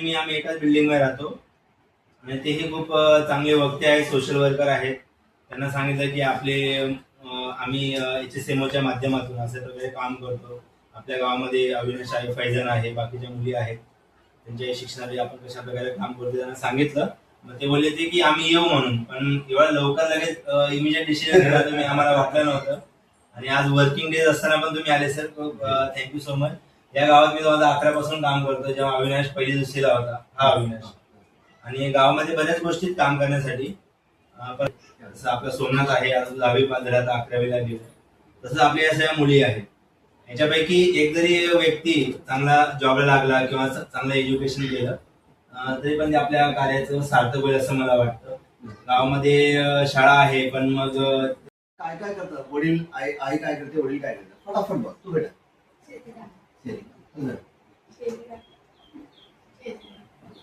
आणि मी आम्ही एकाच बिल्डिंगमध्ये राहतो. आणि तेही खूप चांगले वक्ते आहेत सोशल वर्कर आहेत. त्यांना सांगितलं की आपले आम्ही एच एस एमओच्या माध्यमातून असे प्रकारे काम करतो. आपल्या गावामध्ये अविनाश आहे फैजन आहे बाकीच्या मुली आहेत. त्यांच्या शिक्षणासाठी आपण कशा प्रकारे काम करतो त्यांना सांगितलं. मग ते बोलले ते की आम्ही येऊ म्हणून. पण एवढा लवकर लगेच इमिजिएट डिसिजन घेणार तुम्ही आम्हाला वाटलं नव्हतं. आणि आज वर्किंग डेज असताना पण तुम्ही आले सर थँक्यू सो मच या गावात मी दोन अकरा पासून काम करतो जेव्हा अविनाश पहिली दुसरीला होता. हा अविनाश. आणि गावामध्ये बऱ्याच गोष्टीत काम करण्यासाठी जसं आपलं सोमनाथ आहे आज दहावी झाला तर अकरावीला गेलं. तसं आपल्या या सगळ्या मुली आहेत. याच्यापैकी एक जरी व्यक्ती चांगला जॉबला लागला किंवा चांगलं एज्युकेशन केलं तरी पण ते आपल्या कार्याचं सार्थक होईल असं मला वाटतं. गावामध्ये शाळा आहे पण मग काय काय करतात? वडील आई आई काय करते? वडील काय करतात? फटाफट बघ तू बेटा तुझं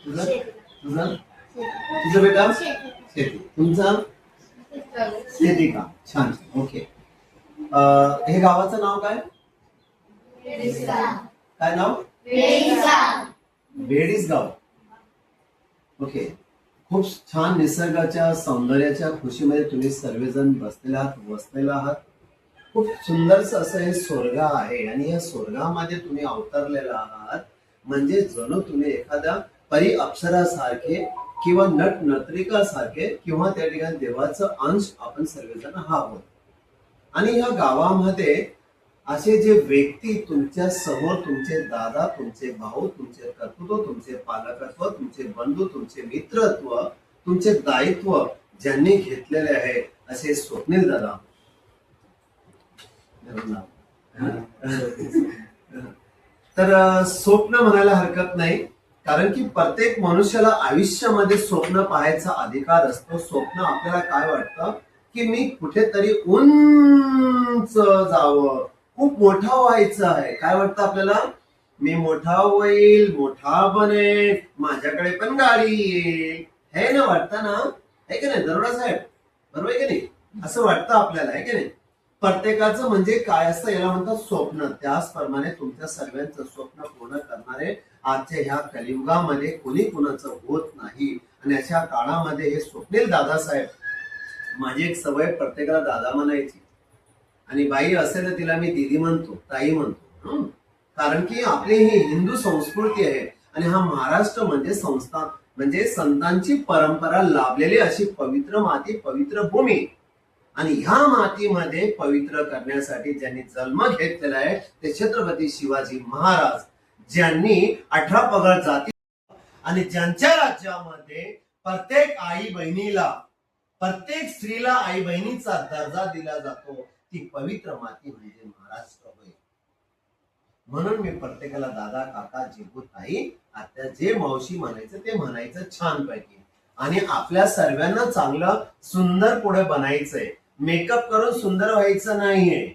तुझं? तुझं तुझं बेटा? शेती. तुमचं? शेती का? छान. ओके. हे गावाचं नाव काय? काय नाव? बेडीस गाव ओके. खूप छान निसर्गाच्या सौंदर्याच्या खुशीमध्ये तुम्ही सर्वजण बसलेले आहात बसलेला आहात. खूप सुंदरस असं हे स्वर्ग आहे. आणि या स्वर्गामध्ये तुम्ही अवतरलेला आहात. म्हणजे जणू तुम्ही एखाद्या परी अप्सरासारखे किंवा नट नत्रिकासारखे किंवा त्या ठिकाणी देवाचं अंश आपण सर्वजण आहोत. आणि ह्या गावामध्ये असे जे व्यक्ती तुमच्यासमोर तुमचे दादा तुमचे भाऊ तुमचे कर्तृत्व तुमचे पालकत्व तुमचे बंधू तुमचे मित्रत्व तुमचे दायित्व ज्यांनी घेतलेले आहे असे स्वप्नील दादा. तर स्वप्न म्हणायला हरकत नाही. कारण की प्रत्येक मनुष्याला आयुष्यामध्ये स्वप्न पाहायचा अधिकार असतो. स्वप्न आपल्याला काय वाटतं? की मी कुठेतरी उंच जावं. खूप मोठा व्हायचं आहे. काय वाटतं आपल्याला? मी मोठा होईल मोठा बनेल माझ्याकडे पण गाडी येईल. हे ना वाटतं ना? आहे की नाही? दरोडा साहेब? बरोबर आहे की नाही? असं वाटतं आपल्याला आहे की नाही? प्रत्येकाचं म्हणजे काय असतं याला म्हणतात स्वप्न. त्याचप्रमाणे तुमच्या सर्वांचं स्वप्न पूर्ण करणारे आजच्या ह्या कलियुगामध्ये कोणी कुणाचं होत नाही. आणि अशा काळामध्ये हे स्वप्नील दादासाहेब माझी एक सवय प्रत्येकाला दादा म्हणायची. आणि बाई असेल तर तिला मी दिदी म्हणतो ताई म्हणतो. कारण की आपली ही हिंदू संस्कृती आहे आणि हा महाराष्ट्र म्हणजे संस्था म्हणजे संतांची परंपरा लाभलेली अशी पवित्र माती पवित्र भूमी. आणि ह्या मातीमध्ये पवित्र करण्यासाठी ज्यांनी जन्म घेतलेला आहे ते छत्रपती शिवाजी महाराज ज्यांनी अठरा पगड जाती आणि ज्यांच्या राज्यामध्ये प्रत्येक आई बहिणीला प्रत्येक स्त्रीला आई बहिणीचा दर्जा दिला जातो ती पवित्र माती म्हणजे महाराष्ट्र होय म्हणून मी प्रत्येकाला दादा काका जेबू ताई आता जे मावशी म्हणायचं ते म्हणायचं छान पैकी आणि आपल्या सर्वांना चांगलं सुंदर पुढे बनायचंय. मेकअप करून सुंदर व्हायचं नाहीये.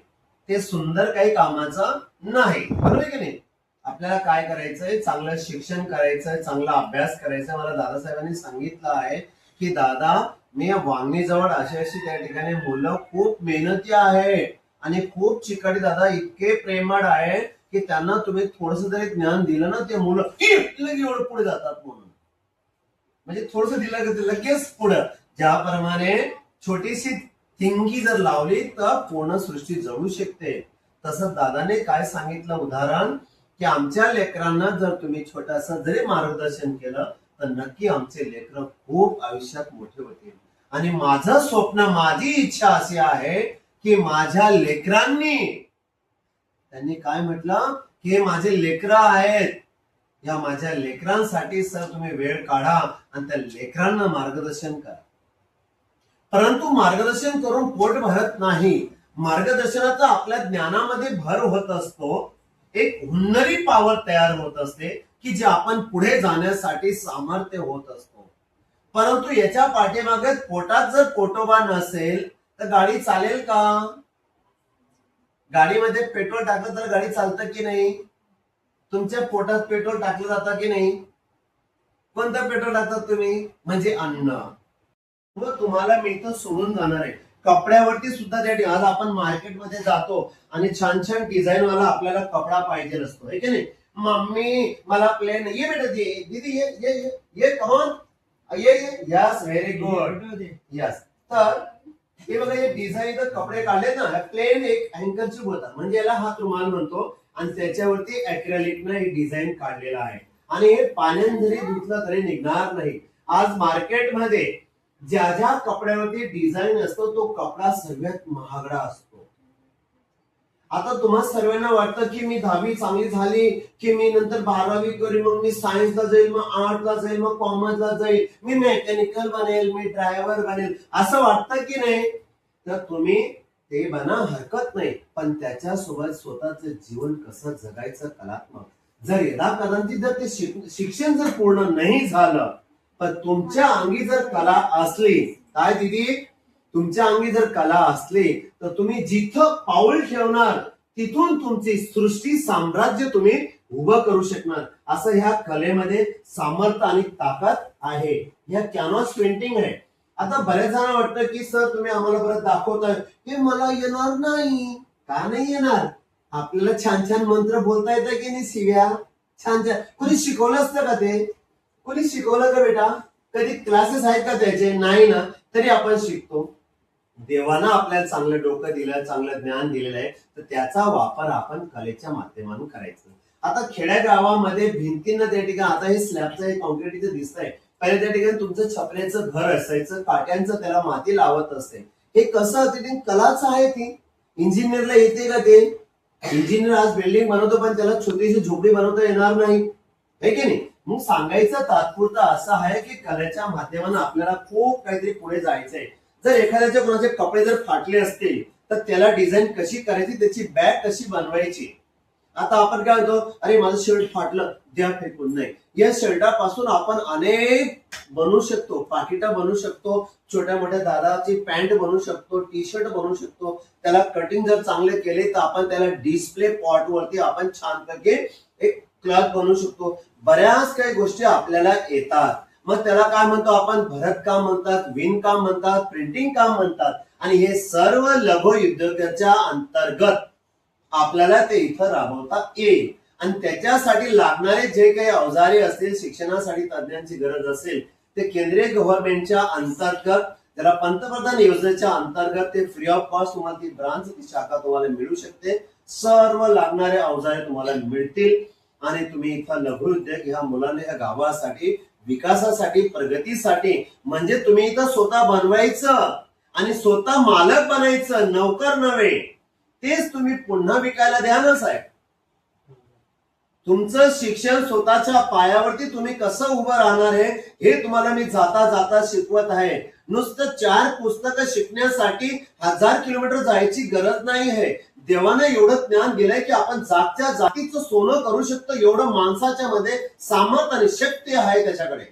ते सुंदर काही कामाचं नाही. बरोबर की नाही? आपल्याला काय करायचंय? चांगलं शिक्षण करायचंय चांगला अभ्यास करायचा मला दादासाहेबांनी सांगितलं आहे की दादा मी या वांगणीजवळ अशी अशी त्या ठिकाणी मुलं खूप मेहनती आहे आणि खूप चिकाटी दादा इतके प्रेमळ आहे की त्यांना तुम्ही थोडस जरी ज्ञान दिलं ना ते मुलं एवढं पुढे जातात म्हणून. म्हणजे थोडस दिलं की लगेच पुढं. ज्याप्रमाणे छोटीशी थिंगी जर लावली तर पूर्ण सृष्टी जळू शकते. तसं दादाने काय सांगितलं उदाहरण? की आमच्या लेकरांना जर तुम्ही छोटस जरी मार्गदर्शन केलं तर नक्की आमचे लेकर खूप आयुष्यात मोठे होतील. आणि माझं स्वप्न माझी इच्छा अशी आहे की माझ्या लेकरांनी त्यांनी काय म्हटलं? की हे माझे लेकर आहेत. या माझ्या लेकरांसाठी सर तुम्ही वेळ काढा आणि त्या लेकरांना मार्गदर्शन करा. परंतु मार्गदर्शन करून पोट भरत नाही. मार्गदर्शनाचा आपल्या ज्ञानामध्ये भर होत असतो. एक हुन्नरी पावर तयार होत असते की जे आपण पुढे जाण्यासाठी सामर्थ्य होत असतो. परंतु याच्या पाठीमागे पोटात जर पोटोबा नसेल तर गाडी चालेल का? गाडीमध्ये पेट्रोल टाकलं तर गाडी चालतं की नाही? तुमच्या पोटात पेट्रोल टाकलं जातं की नाही? कोणतं पेट्रोल टाकतात तुम्ही? म्हणजे अन्न. व तुम्हाला मी सोडून जाणार आहे. कपड्यावरती सुद्धा त्या ठिकाणी- आज आपण मार्केटमध्ये जातो आणि छान छान डिझाईन वाला आपल्याला कपडा पाहिजे असतो. आहे की नाही? मम्मी मला प्लेन ये बेटा दे दीदी ये ये ये ये ये ये यस व्हेरी गुड यस तर हे बघा हे डिझाईन कपडे काढले ना प्लेन एक अँकरची बोलतात. म्हणजे याला हात रुमाल म्हणतो आणि त्याच्यावरती अॅक्रेलिकनं हे डिझाईन काढलेलं आहे. आणि हे पाण्यात जरी धुतलं तरी निघणार नाही. आज मार्केटमध्ये ज्या ज्या कपड्यावरती डिझाईन असतो तो कपडा सर्वात महागडा असतो. आता तुम्हा सर्वांना वाटतं की मी दहावी चांगली झाली की मी नंतर बारावी करेन मग मी सायन्सला जाईल मग आर्टला जाईल मग कॉमर्सला जाईल मी मेकॅनिकल बनेल मी ड्रायव्हर बनेल असं वाटतं की नाही? तर तुम्ही ते बना हरकत नाही. पण त्याच्यासोबत स्वतःचं जीवन कसं जगायचं कलात्मक? जर यदा कदाचित जर ते शिक्षण जर पूर्ण नाही झालं पण तुमच्या अंगी जर कला असली काय दिदी? तुमच्या अंगी जर कला असली तर तुम्ही जिथं पाऊल ठेवणार तिथून तुमची सृष्टी साम्राज्य तुम्ही उभं करू शकणार. असं ह्या कलेमध्ये सामर्थ्य आणि ताकद आहे. ह्या कॅनव्हास पेंटिंग आहे. आता बऱ्याच जणांना वाटतं की सर तुम्ही आम्हाला परत दाखवताय. हे मला येणार नाही. का नाही येणार? आपल्याला छान छान मंत्र बोलता येतं की नाही शिव्या? छान छान. कोणी शिकवलं असतं का ते? कोणी शिकवलं का बेटा? कधी क्लासेस आहेत का त्याचे? नाही ना तरी आपण शिकतो. देवानं आपल्याला चांगलं डोकं दिलं चांगलं ज्ञान दिलेलं आहे तर त्याचा वापर आपण कलेच्या माध्यमातून करायचा. आता खेड्यागावामध्ये भिंतींना त्या ठिकाणी आता हे स्लॅबचं हे कॉन्क्रीट दिसत आहे पहिले त्या ठिकाणी तुमचं छपऱ्याचं घर असायचं काट्यांचं त्याला माती लावत असते हे कसं तिथे कलाच आहे ती? इंजिनियरला येते का ते? इंजिनियर आज बिल्डिंग बनवतो पण त्याला छोटीशी झोपडी बनवता येणार नाही. है की नाही? मग सांगायचं तात्पुरता असं आहे की कलेच्या माध्यमानं आपल्याला खूप काहीतरी पुढे जायचंय. जर एखाद्याचे कोणाचे कपडे जर फाटले असतील तर त्याला डिझाईन कशी करायची त्याची बॅग कशी बनवायची? आता आपण काय म्हणतो अरे माझं शर्ट फाटलं द्या फेकून नाही. या शर्टापासून आपण अनेक बनवू शकतो पाकिटा बनवू शकतो छोट्या मोठ्या दादाची पॅन्ट बनवू शकतो टी शर्ट बनवू शकतो. त्याला कटिंग जर चांगले केले तर आपण त्याला डिस्प्ले पॉट वरती आपण छानपैकी एक क्लॉथ बनवू शकतो. बऱ्याच काही गोष्टी आपल्याला येतात. मग त्याला काय म्हणतो आपण? भरत काम म्हणतात विणकाम म्हणतात प्रिंटिंग काम म्हणतात. आणि हे सर्व लघु उद्योगाच्या अंतर्गत आपल्याला ते इथं राबवता येईल. आणि त्याच्यासाठी लागणारे जे काही अवजारे असतील शिक्षणासाठी तज्ञांची गरज असेल ते केंद्रीय गव्हर्नमेंटच्या अंतर्गत त्याला पंतप्रधान योजनेच्या अंतर्गत ते फ्री ऑफ कॉस्ट तुम्हाला ती ब्रांच ती शाखा तुम्हाला मिळू शकते. सर्व लागणारे अवजारे तुम्हाला मिळतील. आणि तुम्ही इथं लघु उद्योग ह्या मुलांना ह्या गावासाठी विकासासाठी प्रगतीसाठी म्हणजे तुम्ही इथं स्वतः बनवायचं आणि स्वतः मालक बनायचं नौकर नव्हे. तेच तुम्ही पुन्हा विकायला द्या ना साहेब. तुमचं शिक्षण स्वतःच्या पायावरती तुम्ही कसं उभं राहणार आहे हे तुम्हाला मी जाता जाता शिकवत आहे. नुसतं चार पुस्तकं शिकण्यासाठी हजार किलोमीटर जायची गरज नाही आहे. देवाने एवढं ज्ञान दिलंय की आपण जातच्या जातीचं सोनं करू शकतो एवढं माणसाच्या मध्ये सामर्थ्य आणि शक्ती आहे त्याच्याकडे.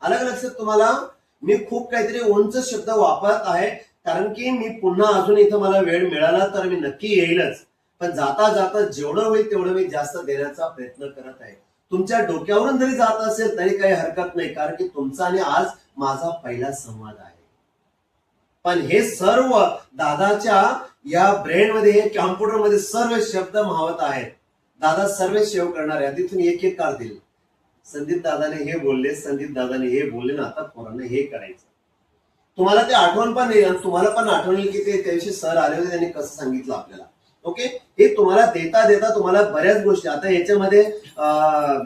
अलग लक्षात तुम्हाला? मी खूप काहीतरी उंच शब्द वापरत आहे कारण की मी पुन्हा अजून इथं मला वेळ मिळाला तर मी नक्की येईलच. पण जाता जाता जेवढं होईल तेवढं मी जास्त देण्याचा प्रयत्न करत आहे. तुमच्या डोक्यावरून जरी जात असेल तरी काही हरकत नाही कारण की तुमचा आणि आज माझा पहिला संवाद आहे. पण हे सर्व दादाच्या या ब्रेन मध्ये हे मध्ये सर्व शब्द मावत आहेत. दादा सर्व सेव करणार आहे. तिथून एक एक काढतील संदीप दादाने हे बोलले संदीप दादाने हे बोलले ना आता पोरांना हे करायचं. तुम्हाला ते आठवण पण नाही आणि तुम्हाला पण आठवण येईल की ते त्याविषयी सर आले होते त्यांनी कसं सांगितलं आपल्याला. ओके हे तुम्हाला देता देता तुम्हाला बऱ्याच गोष्टी आता याच्यामध्ये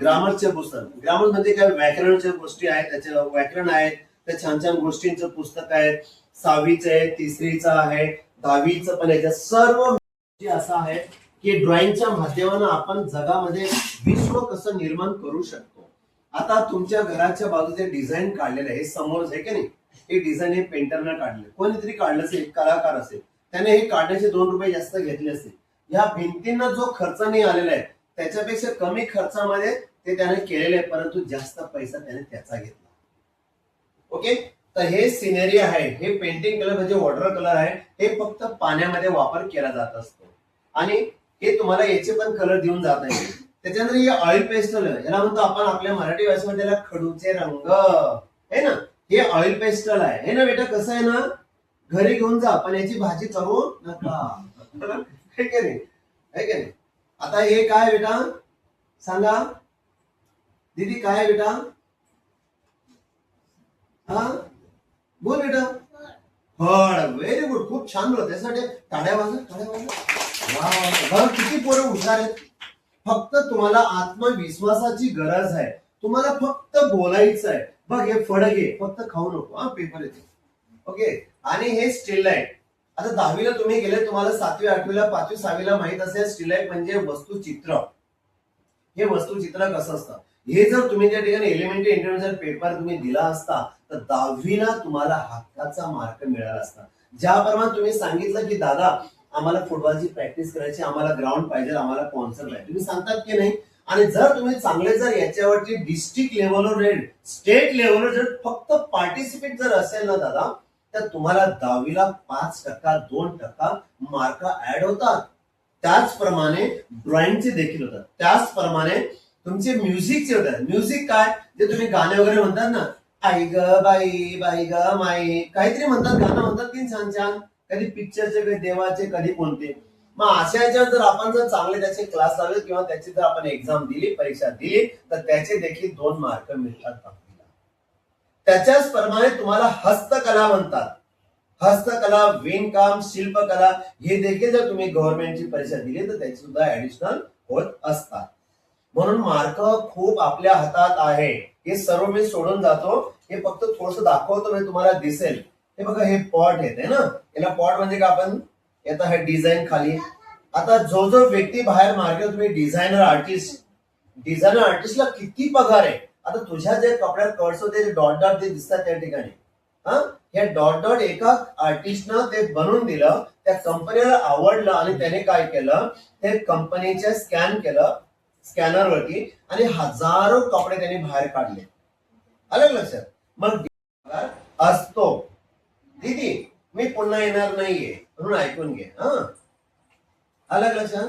ग्रामरचे पुस्तक. ग्रामर म्हणजे काय? व्याकरणच्या गोष्टी आहेत त्याचे व्याकरण आहेत त्या छान छान गोष्टींचं पुस्तक आहे. सहावीचं आहे तिसरीचं आहे दहावीचं पण याच्या सर्व जे असं आहे की ड्रॉइंगच्या माध्यमानं आपण जगामध्ये विश्व कसं निर्माण करू शकतो. आता तुमच्या घराच्या बाजूचे डिझाईन काढलेलं आहे. समोर आहे की नाही? हे डिझाईन हे पेंटरनं काढले कोणीतरी काढलं असेल कलाकार असेल. त्याने हे काढण्याचे दोन रुपये जास्त घेतले असतील या भिंतींना जो खर्च नाही आलेला आहे त्याच्यापेक्षा कमी खर्चामध्ये ते त्याने केलेले आहे परंतु जास्त पैसा त्याने त्याचा घेतला. ओके? तर हे सिनेरी आहे हे पेंटिंग कलर म्हणजे वॉटर कलर आहे हे फक्त पाण्यामध्ये वापर केला जात असतो. आणि हे तुम्हाला याचे पण कलर देऊन जात नाही त्याच्यानंतर हे ऑइल पेस्टल याला म्हणतो आपण आपल्या मराठी भाषेमध्ये त्याला खडूचे रंग. हे ना? हे ऑइल पेस्टल आहे. हे ना बेटा? कसं आहे ना? घरी घेऊन जा पण याची भाजी करू नका. ठीक की नाही? आता हे काय बेटा? सांगा. दीदी काय आहे बेटा? हा बोल बेटा फळ व्हेरी गुड खूप छान मिळत त्यासाठी टाळ्या वाजवा टाळ्या वा, किती पोरं हुशार आहेत. फक्त तुम्हाला आत्मविश्वासाची गरज आहे. तुम्हाला फक्त बोलायचं आहे. बघ हे फळ घे. फक्त खाऊ नको हा पेपर येते ओके? आणि हे स्टील लाइट आता दहावीला तुम्ही गेले तुम्हाला सातवी आठवीला पाचवी सहावीला माहीत असेल स्टील लाइट म्हणजे वस्तुचित्र. हे वस्तुचित्र कसं असतं? हे जर तुम्ही त्या ठिकाणी एलिमेंटरी इंटरव्ह्यू पेपर तुम्ही दिला असता तर दहावीला तुम्हाला हक्काचा मार्क मिळाला असता. ज्याप्रमाणे तुम्ही सांगितलं की दादा आम्हाला फुटबॉलची प्रॅक्टिस करायची आम्हाला ग्राउंड पाहिजे आम्हाला स्पॉन्सर पाहिजे. तुम्ही सांगतात की नाही? आणि जर तुम्ही चांगले जर याच्यावरती डिस्ट्रिक्ट लेवलवर रेड स्टेट लेवलवर जर फक्त पार्टिसिपेट जर असेल ना दादा तर तुम्हाला दहावीला पाच टक्का दोन टक्का मार्क ऍड होतात. त्याचप्रमाणे ड्रॉइंगचे देखील होतात. त्याचप्रमाणे तुमचे म्युझिकचे होतात. म्युझिक काय? जे तुम्ही गाणे वगैरे म्हणतात ना आई ग बाई बाई ग माई. काहीतरी म्हणतात गाणं म्हणतात की छान छान. कधी पिक्चरचे कधी देवाचे कधी कोणते. मग अशा याच्यावर जर आपण जर चांगले त्याचे क्लास लावले किंवा त्याची जर आपण एक्झाम दिली परीक्षा दिली तर त्याचे देखील दोन मार्क मिळतात त्याच्याच प्रमाणे तुम्हाला हस्तकला म्हणतात. हस्तकला विणकाम शिल्पकला हे देखील जर तुम्ही गव्हर्नमेंटची परीक्षा दिली तर त्याची सुद्धा ऍडिशनल होत असतात. म्हणून मार्क खूप आपल्या हातात आहे. हे सर्व मी सोडून जातो. हे फक्त थोडस दाखवतो म्हणजे तुम्हाला दिसेल. हे बघा हे पॉट येते ना? याला पॉट म्हणजे का आपण येतं हे डिझाईन खाली. आता जो जो व्यक्ती बाहेर मार्केट तुम्ही डिझायनर आर्टिस्ट डिझायनर आर्टिस्टला किती पगार आहे? आता तुझ्या जे कपड्यात कळसो ते डॉट डॉट जे दिसतात त्या ठिकाणी. हा? हे डॉट डॉट एका आर्टिस्टनं ते बनवून दिलं त्या कंपनीला आवडलं आणि त्याने काय केलं? ते कंपनीचे स्कॅन केलं. स्कॅनर वरती आणि हजारो कपडे त्यांनी बाहेर काढले. आलं लक्षात. मग असतो. दीदी मी पुन्हा येणार नाहीये म्हणून ऐकून घे हा. आलं लक्षात.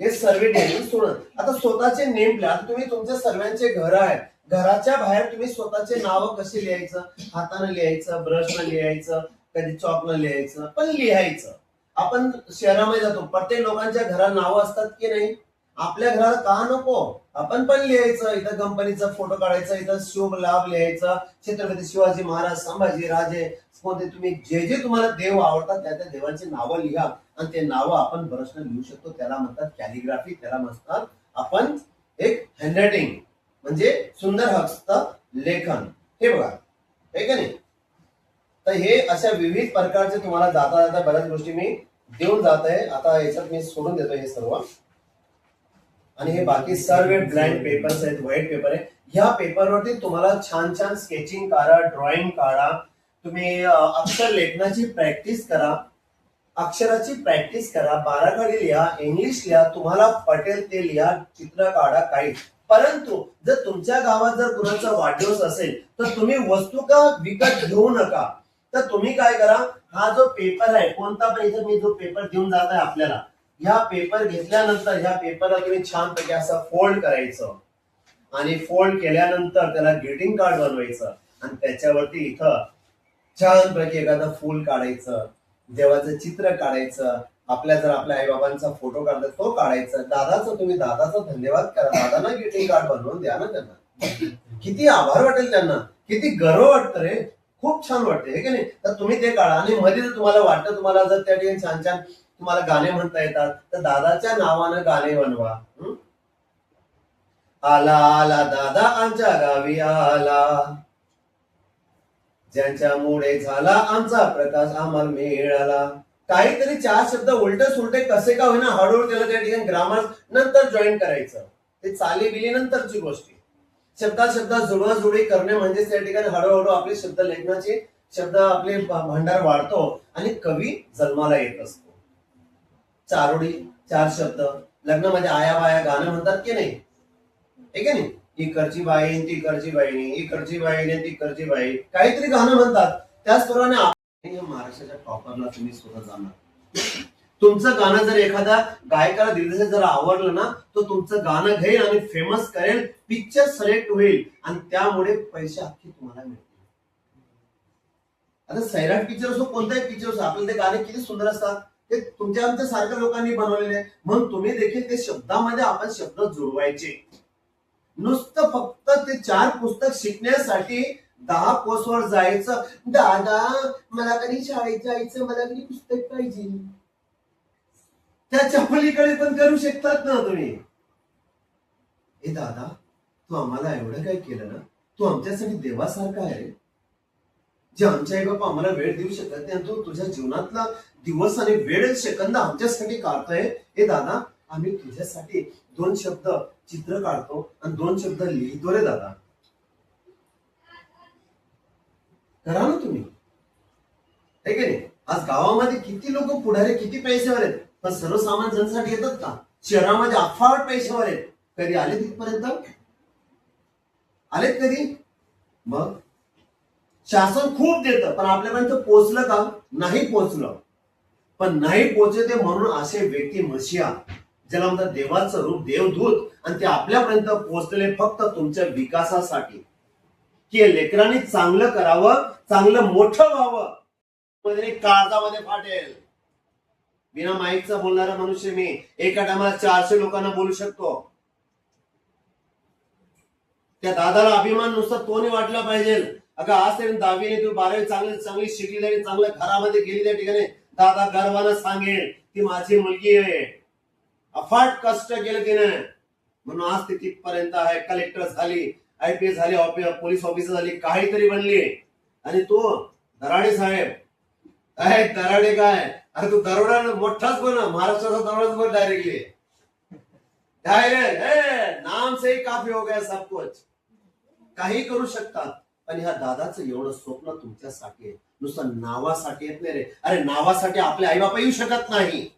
हे सर्वे डेली सोडून. आता स्वतःचे नेम आता तुम्ही तुमचे सर्वांचे घर आहे घराच्या बाहेर तुम्ही स्वतःचे नाव कसे लिहायचं? हाताने लिहायचं ब्रशनं लिहायचं कधी चॉकनं लिहायचं पण लिहायचं. आपण शहरामध्ये जातो. प्रत्येक लोकांच्या घरात नावं असतात की नाही? आपल्या घराला का नको? आपण पण लिहायचं इथं कंपनीचा फोटो काढायचा इथं शुभ लाभ लिहायचा. छत्रपती शिवाजी महाराज संभाजी राजे कोणते तुम्ही जे जे तुम्हाला देव आवडतात त्या त्या देवांची नावं लिहा. आणि ते नावं आपण ब्रशनं लिहू शकतो. त्याला म्हणतात कॅलिग्राफी त्याला म्हणतात आपण एक हँडरायटिंग म्हणजे सुंदर हस्त लेखन. हे बघा हे का नाही? तर हे अशा विविध प्रकारचे तुम्हाला जाता जाता बऱ्याच गोष्टी मी देऊन जात आहे आता याच्यात मी सोडून देतो हे सर्व. आणि हे बाकी सर्व ब्लँक पेपर्स आहेत व्हाईट पेपर आहे ह्या पेपरवरती तुम्हाला छान छान स्केचिंग काढा ड्रॉइंग काढा. तुम्ही अक्षर लेखनाची प्रॅक्टिस करा. अक्षराची प्रॅक्टिस करा. बाराखडी लिहा इंग्लिश लिहा तुम्हाला पटेल ते लिहा चित्र काढा काही. परंतु जर तुमच्या गावात जर कुणाचा वाढदिवस असेल तर तुम्ही वस्तू का विकत घेऊ नका? तर तुम्ही काय करा हा जो पेपर आहे कोणता पण इथं मी जो पेपर देऊन जात आहे आपल्याला ह्या पेपर घेतल्यानंतर ह्या पेपरला तुम्ही छानपैकी असं फोल्ड करायचं. आणि फोल्ड केल्यानंतर त्याला ग्रीटिंग कार्ड बनवायचं. आणि त्याच्यावरती इथं छानपैकी एखादं फूल काढायचं देवाचं चित्र काढायचं आपल्या जर आपल्या आईबाबांचा फोटो काढला तो काढायचा. दादाचा तुम्ही दादाचा धन्यवाद करा. दादांना ग्रीटिंग कार्ड बनवून द्या ना त्यांना. किती आभार वाटेल त्यांना. किती गर्व वाटतं रे. खूप छान वाटते हे की नाही? तर तुम्ही ते काढा. आणि मध्ये जर तुम्हाला वाटतं तुम्हाला जर त्या ठिकाणी छान छान तुम्हाला गाणे म्हणता येतात तर दादाच्या नावानं गाणे बनवा. आला आला दादा आमच्या गावी आला. ज्यांच्यामुळे झाला आमचा प्रकाश आम्हाला मिळाला. काहीतरी चार शब्द उलट सुलटे कसे का होईना हळूहळू त्याला त्या ठिकाणी ग्रामर नंतर जॉईन करायचं. ते चाली बिली नंतरची गोष्टी शब्दा शब्दात जुळवाजुळी करणे म्हणजे त्या ठिकाणी हळूहळू आपले शब्द लेखनाचे शब्द आपले भांडार वाढतो आणि कवी जन्माला येत असतो. चारोडी चार शब्द. लग्नामध्ये आया बाया गाणं म्हणतात की नाही? ठीक आहे की नाही? इकडची बाई तिकडची बाईनी इकडची बाईने करची बाई काहीतरी गाणं म्हणतात. त्याचप्रमाणे आपण महाराष्ट्राच्या टॉपरला तुम्ही स्वतः जाणार. तुमचं गाणं जर एखाद्या गायकाला दिलं जर आवडलं ना तो तुमचं गाणं घेईल आणि फेमस करेल पिक्चर सिलेक्ट होईल आणि त्यामुळे पैसे अख्खे तुम्हाला मिळतील. आता सैराट पिक्चर असो कोणताही पिक्चर असो आपल्याला ते गाणे किती सुंदर असतात. ते तुमच्या आमच्या सारख्या लोकांनी बनवलेले. आहे म्हणून तुम्ही देखील ते शब्दामध्ये आपण शब्द जुळवायचे. नुसतं फक्त ते चार पुस्तक शिकण्यासाठी दहा कोसवर जायचं. दादा मला कधी शाळेत जायचं? मला कधी पुस्तक पाहिजे? त्याच्या पलीकडे पण करू शकतात ना तुम्ही. हे दादा तू आम्हाला एवढं काय केलं ना? तू आमच्यासाठी देवासारखा आहे. जे आमच्या आई बाबा आम्हाला वेळ देऊ शकत नाही आणि तुझ्या जीवनातला दिवस आणि वेळ सेकंद आमच्यासाठी काढतोय. हे दादा आम्ही तुझ्यासाठी दोन शब्द चित्र काढतो आणि दोन शब्द लिहितो रे दादा. करा ना तुम्ही. आहे की नाही? आज गावामध्ये किती लोक पुढारे किती पैशावर आहेत? पण सर्वसामान्य जनसाठी येतात का? शहरामध्ये अफाट पैशावर आहेत. कधी आले तिथपर्यंत आलेत कधी? मग? शासन खूप देतं पण आपल्यापर्यंत पोचलं का? नाही पोहोचलं. पण नाही पोचते म्हणून असे व्यक्ती मशिया ज्याला म्हणतात देवाचं रूप देवदूत आणि ते आपल्यापर्यंत पोहोचलेले फक्त तुमच्या विकासासाठी. की लेकरांनी चांगलं करावं चांगलं मोठं व्हावं. मध्ये काळजामध्ये फाटेल. बिना माईकचा बोलणारा मनुष्य मी एका टायमाला चारशे लोकांना बोलू शकतो. त्या दादाला अभिमान नुसता तोने वाटला पाहिजे. अगं आज तरी दहावीने तू बारावी चांगली चांगली शिकली आणि चांगल्या घरामध्ये गेली त्या ठिकाणी. दादा गर्वानं सांगेल ती माझी मुलगी आहे. अफाट कष्ट केलं तिने. म्हणून आज ती तिथपर्यंत आहे. कलेक्टर झाली आय पी एस झाली पोलीस ऑफिसर झाली काहीतरी बनली. आणि तो दराडे साहेब. काय दराडे काय? अरे तू दरोडा मोठाच बोल महाराष्ट्राचा दरोडाच बोल डायरेक्टली डायरेक्ट. नाम से ही काफी हो गया सब कुछ. काही करू शकतात. पण ह्या दादाचं एवढं स्वप्न तुमच्यासाठी आहे. नुसतं नावासाठी येत नाही रे. अरे नावासाठी आपले आई बापा येऊ शकत नाही.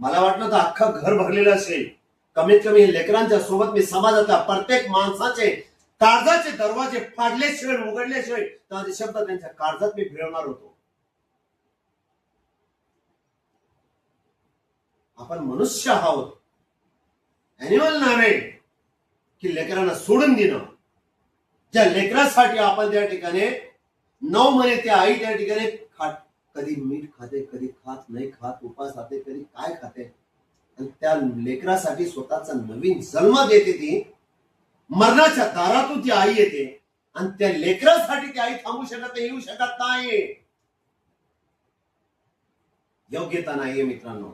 मला वाटलं तर अख्खं घर भरलेलं असेल. कमीत कमी लेकरांच्या सोबत मी समाजातल्या प्रत्येक माणसाचे काळजाचे दरवाजे फाडल्याशिवाय उघडल्याशिवाय माझे शब्द त्यांच्या काळजात मी फिरवणार होतो. आपण मनुष्य आहोत. अॅनिमल नव्हे की लेकरांना सोडून देणं. ज्या लेकरासाठी आपण त्या ठिकाणी नऊ महिने त्या आई त्या ठिकाणी खात कधी मीठ खाते कधी खात नाही खात उपास खाते कधी काय खाते. आणि त्या लेकरासाठी स्वतःचा नवीन जन्म देते ती. मरणाच्या दारातून ती आई येते. आणि त्या लेकरासाठी ती आई थांबू शकत नाही येऊ शकत नाही. योग्यता नाहीये मित्रांनो.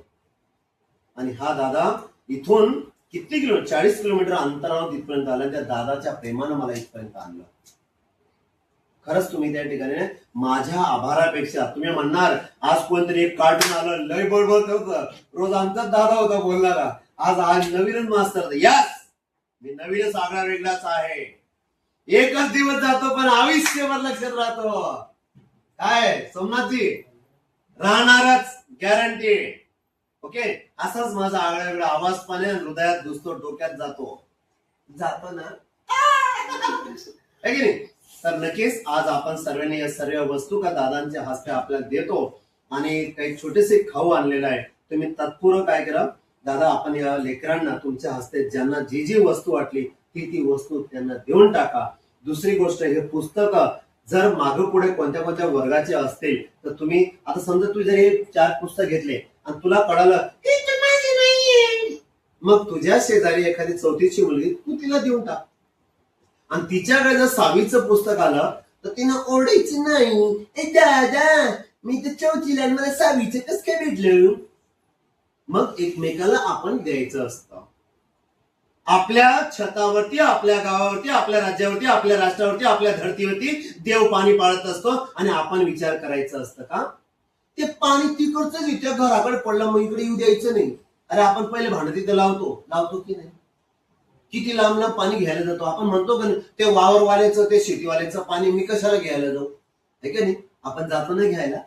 आणि हा दादा इथून किती किलो? चाळीस किलोमीटर अंतरावर तिथपर्यंत आलं. त्या दादाच्या प्रेमानं मला इथपर्यंत आणलं. खरंच तुम्ही त्या ठिकाणी माझ्या आभारापेक्षा तुम्ही म्हणणार आज कोणतरी एक कार्टून आलं लय बडबडत होत. रोज आमचाच दादा होता बोलणारा. आज आज नवीनच मास्तर यस मी नवीनच आगळा वेगळाच आहे. एकच दिवस जातो पण आयुष्यभर लक्षात राहतो. काय सोमनाथजी? राहणारच गॅरंटी ओके? असाच माझा आगळा वेगळा आवाज पाने हृदयात घुसतो डोक्यात जातो. जातो ना? नाही? तर नक्कीच आज आपण सर्वांनी या सर्व वस्तू का दादांच्या हस्ते आपल्याला देतो आणि काही छोटेसे खाऊ आणलेला आहे. तुम्ही तत्पूर्व काय करा दादा आपण या लेकरांना तुमच्या हस्ते ज्यांना जी जी वस्तू वाटली ती ती वस्तू त्यांना देऊन टाका. दुसरी गोष्ट हे पुस्तक जर मागे पुढे कोणत्या कोणत्या वर्गाचे असतील तर तुम्ही आता समजा तू जर हे चार पुस्तक घेतले आणि तुला कळालं "हे तर माझे नाहीये." मग तुझ्या शेजारी एखादी चौथीची मुलगी तू तिला देऊन टाक. आणि तिच्याकडे जर सहावीचं पुस्तक आलं तर तिनं ओरडायची नाही ए दादा मी तर चौथीला आणि मला सहावीचं कस काय भेटलं? मग एकमेकाला आपण द्यायचं असतं. आपल्या छतावरती आपल्या गावावरती आपल्या राज्यावरती आपल्या राष्ट्रावरती आपल्या धरतीवरती देव पाणी पाळत असतो आणि आपण विचार करायचं असतं का? ते पाणी तिकडचं इथे घराकडे पडलं मग इकडे येऊ द्यायचं नाही. अरे आपण पहिले भांडं तिथे लावतो. लावतो की नाही? किती लांब लांब पाणी घ्यायला जातो. आपण म्हणतो का नाही ते वावरवाल्याचं ते शेतीवाल्याचं पाणी मी कशाला घ्यायला जाऊ? आहे का नाही? आपण जातो ना घ्यायला.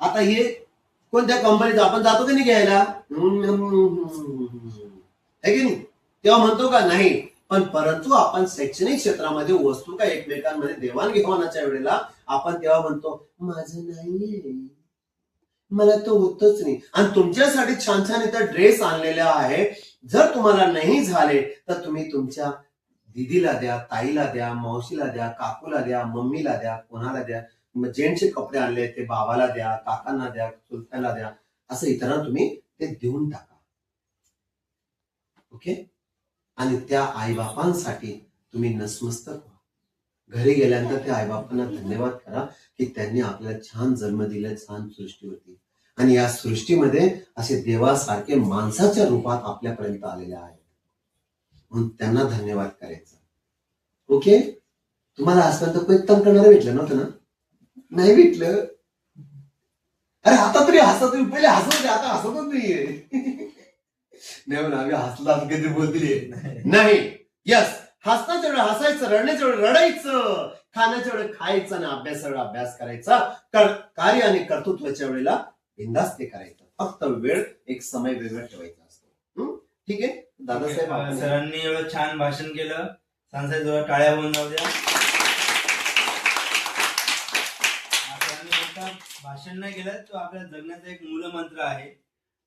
आता हे कोणत्या कंपनीचं आपण जातो की नाही घ्यायला? आहे की नाही? तेव्हा म्हणतो का नाही पण परंतु आपण शैक्षणिक क्षेत्रामध्ये वस्तू का एकमेकांमध्ये देवाणघेवाणाच्या वेळेला आपण तेव्हा म्हणतो माझं नाही मला तो होतच नाही. आणि तुमच्यासाठी छान छान इथं ड्रेस आणलेला आहे. जर तुम्हाला नाही झाले तर तुम्ही तुमच्या दिदीला द्या ताईला द्या मावशीला द्या काकूला द्या मम्मीला द्या कोणाला द्या. जेंट्सचे कपडे आणले ते बाबाला द्या काकांना द्या चुलत्याला द्या. असं इतरांना तुम्ही ते देऊन टाका. ओके? आणि त्या आईबापांसाठी तुम्ही नसमस्तक व्हा. घरी गेल्यानंतर त्या आईबापांना धन्यवाद करा की त्यांनी आपल्याला छान जन्म दिला छान सृष्टी होती. आणि या सृष्टीमध्ये असे देवासारखे माणसाच्या रूपात आपल्यापर्यंत आलेले आहेत. म्हणून त्यांना धन्यवाद करायचा. ओके? तुम्हाला आजपर्यंत कोणी करणारं भेटलं नव्हतं ना? नाही भेटलं. अरे आता तरी हसत पहिले हसत आता हसतच नाहीये. नाही म्हणा आम्ही हसला कधी बोलतली नाही. यस हसण्याच्या वेळेला हसायचं रडण्याच्या वेळ रडायचं. खाण्याच्या वेळ खायचं आणि अभ्यासाच्या वेळ अभ्यास करायचा. कार्य आणि कर्तृत्वाच्या वेळेला बिंदास ते करायचं. फक्त वेळ एक समय वेगळा ठेवायचा असतो? ठीक आहे? दादासाहेब सरांनी एवढं छान भाषण केलं. सांसाहेब जवळ टाळ्या होऊन जाऊ द्या. भाषण नाही केलं. तो आपल्या जगण्याचा एक मूलमंत्र आहे.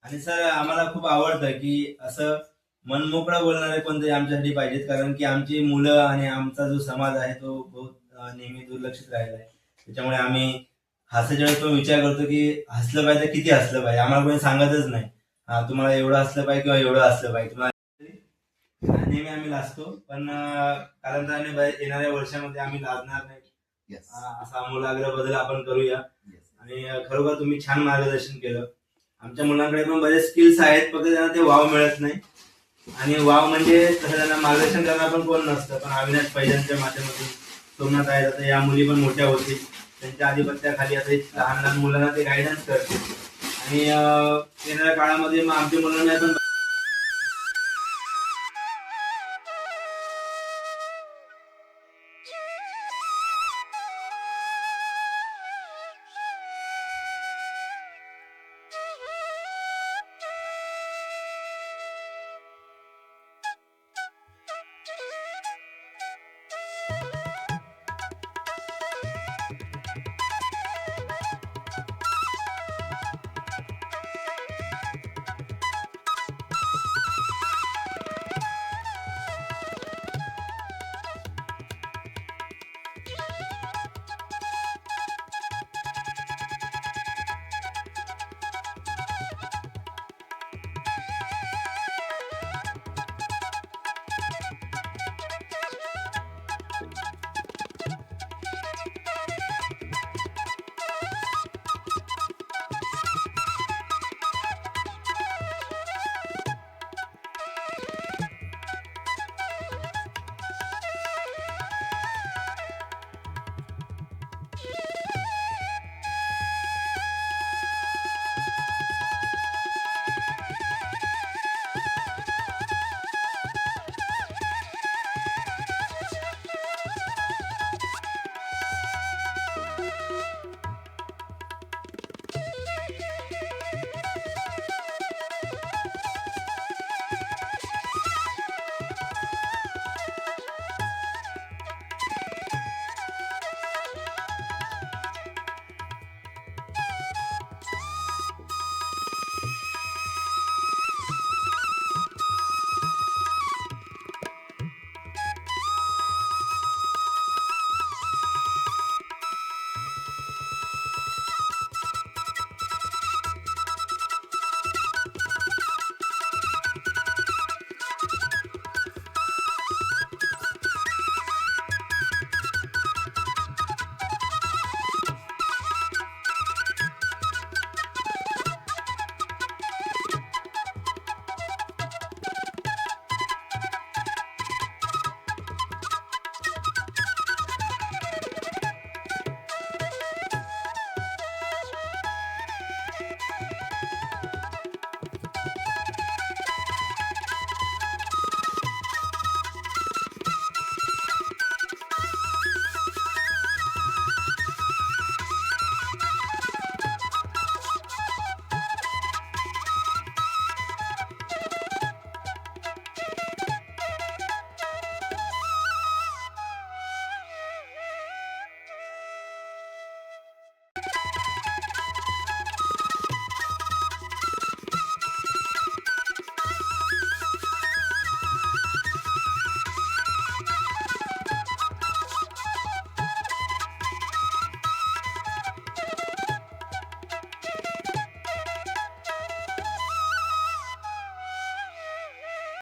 आणि सर आम्हाला खूप आवडतं की असं मनमोकळं बोलणारे कोणतरी आमच्यासाठी पाहिजेत. कारण की आमची मुलं आणि आमचा जो समाज आहे तो बहुत नेहमी दुर्लक्षित राहिला आहे त्याच्यामुळे आम्ही हसायच्या वेळेस तो विचार करतो की हसलं पाहिजे किती हसलं पाहिजे? आम्हाला कोणी सांगतच नाही. हा तुम्हाला एवढं हसलं पाहिजे किंवा एवढं हसलं पाहिजे? तुम्हाला नेहमी आम्ही लाजतो. पण कालांतराने ब- येणाऱ्या वर्षामध्ये आम्ही लाजणार नाही. असा आमूलाग्र बदल आपण करूया. आणि खरोखर तुम्ही छान मार्गदर्शन केलं. आमच्या मुलांकडे पण बरेच स्किल्स आहेत फक्त त्यांना ते वाव मिळत नाही. आणि वाव म्हणजे तसं त्यांना मार्गदर्शन करणार पण कोण नसतं. पण अविनाश पैजांच्या माध्यमातून सोमनाथ आहेत आता या मुली पण मोठ्या होतील. त्यांच्या आधिपत्याखाली आता लहान लहान मुलांना ते गायडन्स करते आणि येणाऱ्या काळामध्ये मग आमच्या मुलांना पण